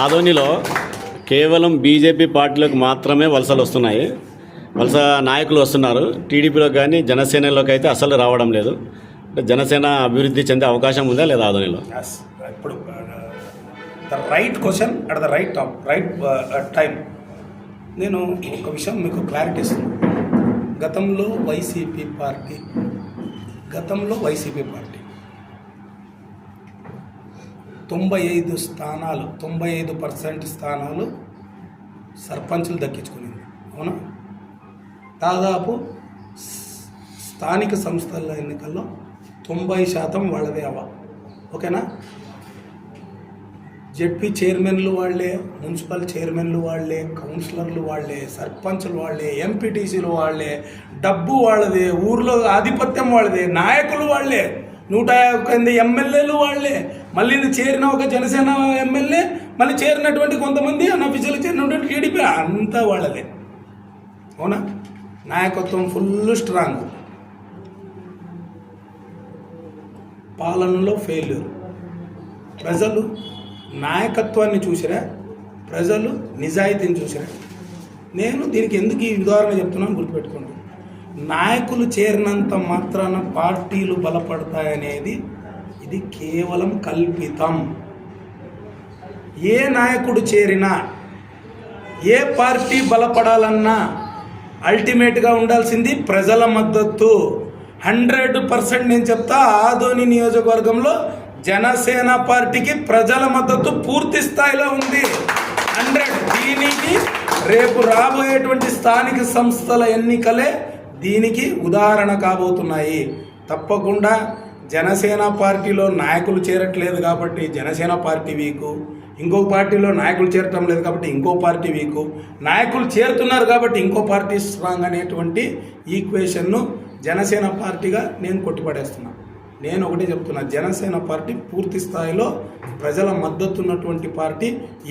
ఆదోనిలో కేవలం బీజేపీ పార్టీలకు మాత్రమే వలసలు వస్తున్నాయి. వలస నాయకులు వస్తున్నారు. టీడీపీలో కానీ జనసేనలోకి అయితే అసలు రావడం లేదు. అంటే జనసేన అభివృద్ధి చెందే అవకాశం ఉందా లేదా ఆదోనిలో? ఇప్పుడు the right question at the right top right time నేను ఒక విషయం మీకు క్లారిటీ ఇస్తున్నాను గతంలో వైసీపీ పార్టీ గతంలో వైసీపీ పార్టీ తొంభై ఐదు స్థానాలు తొంభై ఐదు పర్సెంట్ స్థానాలు సర్పంచులు దక్కించుకునింది. అవునా? దాదాపు స్థానిక సంస్థల ఎన్నికల్లో తొంభై శాతం వాళ్ళదే అవ. ఓకేనా? జెడ్పీ చైర్మన్లు వాళ్ళే మున్సిపల్ చైర్మన్లు వాళ్ళే కౌన్సిలర్లు వాళ్ళే సర్పంచ్లు వాళ్ళే ఎంపీటీసీలు వాళ్ళే డబ్బు వాళ్ళదే ఊర్లో ఆధిపత్యం వాళ్ళదే నాయకులు వాళ్ళే నూట యాభై ఎనిమిది ఎమ్మెల్యేలు వాళ్ళే మళ్ళీ ఇది చేరిన ఒక జనసేన ఎమ్మెల్యే మళ్ళీ చేరినటువంటి కొంతమంది అన్అఫీషియల్ చేరినటువంటి టీడీపీ అంతా వాళ్ళదే. అవునా? నాయకత్వం ఫుల్ స్ట్రాంగ్. పాలనలో ఫెయిల్యూర్ ప్రజలు నాయకత్వాన్ని చూసిరా? ప్రజలు నిజాయితీని చూసిరా? నేను దీనికి ఎందుకు ఈ ఉదాహరణ చెప్తున్నాను గుర్తుపెట్టుకోండి. నాయకులు చేరినంత మాత్రాన పార్టీలు బలపడతాయనేది ఇది కేవలం కల్పితం. ఏ నాయకుడు చేరినా ఏ పార్టీ బలపడాలన్నా అల్టిమేట్గా ఉండాల్సింది ప్రజల మద్దతు. హండ్రెడ్ పర్సెంట్ నేను చెప్తా ఆదోని నియోజకవర్గంలో జనసేన పార్టీకి ప్రజల మద్దతు పూర్తి స్థాయిలో ఉంది. హండ్రెడ్. దీనికి రేపు రాబోయేటువంటి స్థానిక సంస్థల ఎన్నికలే దీనికి ఉదాహరణ కాబోతున్నాయి. తప్పకుండా జనసేన పార్టీలో నాయకులు చేరట్లేదు కాబట్టి జనసేన పార్టీ వీకు. ఇంకో పార్టీలో నాయకులు చేరటం లేదు కాబట్టి ఇంకో పార్టీ వీకు. నాయకులు చేరుతున్నారు కాబట్టి ఇంకో పార్టీ స్ట్రాంగ్ అనేటువంటి ఈక్వేషన్ను జనసేన పార్టీగా నేను కొట్టిపడేస్తున్నాను నేను ఒకటి చెప్తున్నా జనసేన పార్టీ పూర్తి స్థాయిలో ప్రజల మద్దతు ఉన్నటువంటి పార్టీ.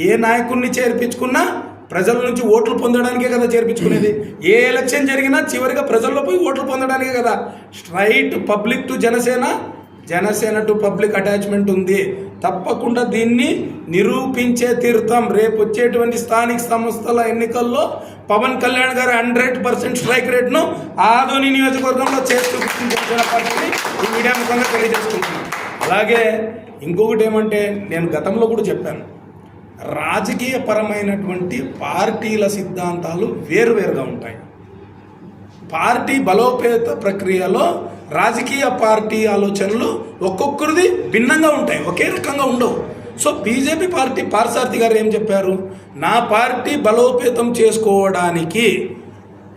ఏ నాయకుడిని చేర్పించుకున్నా ప్రజల నుంచి ఓట్లు పొందడానికే కదా చేర్పించుకునేది. ఏ ఎలక్షన్ జరిగినా చివరిగా ప్రజల్లో పోయి ఓట్లు పొందడానికే కదా. Straight public to Janasena Janasena to public attachment ఉంది. తప్పకుండా దీన్ని నిరూపించే తీర్థం రేపు వచ్చేటువంటి స్థానిక సంస్థల ఎన్నికల్లో పవన్ కళ్యాణ్ గారి హండ్రెడ్ పర్సెంట్ స్ట్రైక్ రేట్ను ఆధుని నియోజకవర్గంలో చేస్తూ పార్టీని ఈ మీడియా ముఖంగా తెలియజేసుకుంటున్నాను. అలాగే ఇంకొకటి ఏమంటే నేను గతంలో కూడా చెప్పాను. రాజకీయపరమైనటువంటి పార్టీల సిద్ధాంతాలు వేరువేరుగా ఉంటాయి. పార్టీ బలోపేత ప్రక్రియలో రాజకీయ పార్టీ ఆలోచనలు ఒక్కొక్కరిది భిన్నంగా ఉంటాయి ఒకే రకంగా ఉండవు. సో బీజేపీ పార్టీ పారసార్థి గారు ఏం చెప్పారు? నా పార్టీ బలోపేతం చేసుకోవడానికి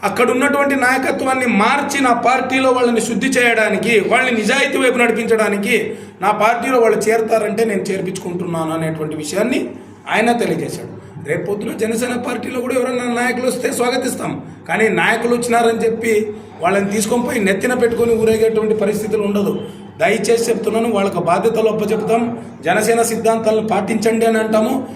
అక్కడ ఉన్నటువంటి నాయకత్వాన్ని మార్చి నా పార్టీలో వాళ్ళని శుద్ధి చేయడానికి వాళ్ళని నిజాయితీ వైపు నడిపించడానికి నా పార్టీలో వాళ్ళు చేరతారంటే నేను చేర్పించుకుంటున్నాను అనేటువంటి విషయాన్ని ఆయన తెలియజేశాడు. రేపు పొద్దున జనసేన పార్టీలో కూడా ఎవరైనా నాయకులు వస్తే స్వాగతిస్తాం. కానీ నాయకులు వచ్చినారని చెప్పి వాళ్ళని తీసుకొని పోయి నెత్తిన పెట్టుకొని ఊరేగేటువంటి పరిస్థితులు ఉండదు. దయచేసి చెప్తున్నాను వాళ్ళకి బాధ్యతలు చెప్తాం జనసేన సిద్ధాంతాలను పాటించండి అని అంటాము.